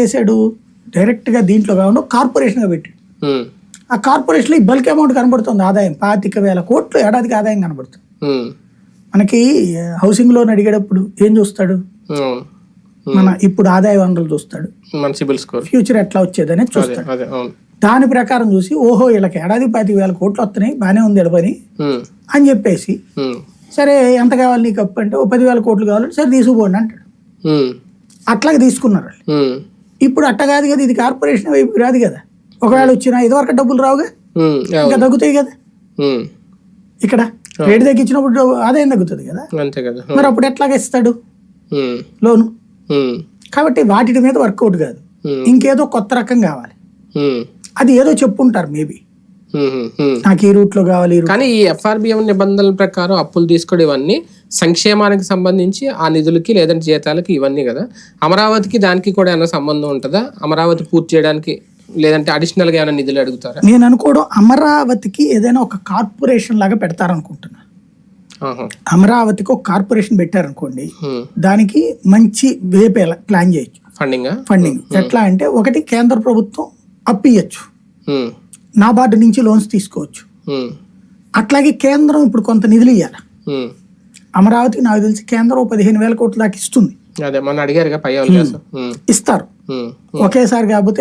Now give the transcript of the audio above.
చేశాడు డైరెక్ట్గా దీంట్లో కాకుండా కార్పొరేషన్గా పెట్టాడు ఆ కార్పొరేషన్లో ఈ బల్క్ అమౌంట్ కనబడుతుంది ఆదాయం. పాతిక వేల కోట్లు ఏడాదికి ఆదాయం కనబడుతుంది. మనకి హౌసింగ్ లోన్ అడిగేటప్పుడు ఏం చూస్తాడు? మన ఇప్పుడు ఆదాయ వనరులు చూస్తాడు. ఫ్యూచర్ ఎట్లా వచ్చేదని అదే చూస్తాడు. దాని ప్రకారం చూసి ఓహో వీళ్ళకి ఏడాది పాతిక వేల కోట్లు వస్తున్నాయి బాగానే ఉంది పని అని చెప్పేసి సరే ఎంత కావాలి నీకు అప్పు అంటే ఓ పదివేల కోట్లు కావాలంటే సరే తీసుకుపోండి అంటాడు. అట్లాగే తీసుకున్నారు ఇప్పుడు అట్ట కాదు కదా ఇది కార్పొరేషన్ వైపు రాదు కదా. ఒకవేళ వచ్చినా ఇదివరకు డబ్బులు రావుగా? ఇంకా తగ్గుతాయి కదా. ఇక్కడ రేటు తగ్గించినప్పుడు ఆదాయం తగ్గుతుంది కదా? అంతే కదా. మరి అప్పుడు ఎట్లాగ ఇస్తాడు? లోను. కాబట్టి వాటి మీద వర్కౌట్ కాదు. ఇంకేదో కొత్త రకం కావాలి. అది ఏదో చెప్పుంటారు మేబీ. నాకు ఈ రూట్లో కావాలి కానీ ఈ ఎఫ్ఆర్బిఎం నిబంధనల ప్రకారం అప్పులు తీసుకోవడం ఇవన్నీ సంక్షేమానికి సంబంధించి ఆ నిధులకి లేదంటే జీతాలకి ఇవన్నీ కదా. అమరావతికి దానికి కూడా ఏమైనా సంబంధం ఉంటుందా? అమరావతి పూర్తి చేయడానికి లేదంటే అడిషనల్గా ఏమైనా నిధులు అడుగుతారా? నేను అనుకోవడం అమరావతికి ఏదైనా ఒక కార్పొరేషన్ లాగా పెడతారనుకుంటున్నా. అమరావతికి ఒక కార్పొరేషన్ పెట్టారనుకోండి. దానికి మంచి వేపే ప్లాన్ చేయొచ్చు. ఫండింగా ఫండింగ్ ఎట్లా అంటే ఒకటి కేంద్ర ప్రభుత్వం అప్పు ఇయ్యచ్చు. ఉమ్, నాబార్డు నుంచి లోన్స్ తీసుకోవచ్చు. అట్లాగే కేంద్రం ఇప్పుడు కొంత నిధులు ఇవ్వాలి. అమరావతికి నాకు తెలిసి కేంద్రం పదిహేను వేల కోట్ల దాకా ఇస్తుంది. ఇస్తారు. ఒకేసారి కాకపోతే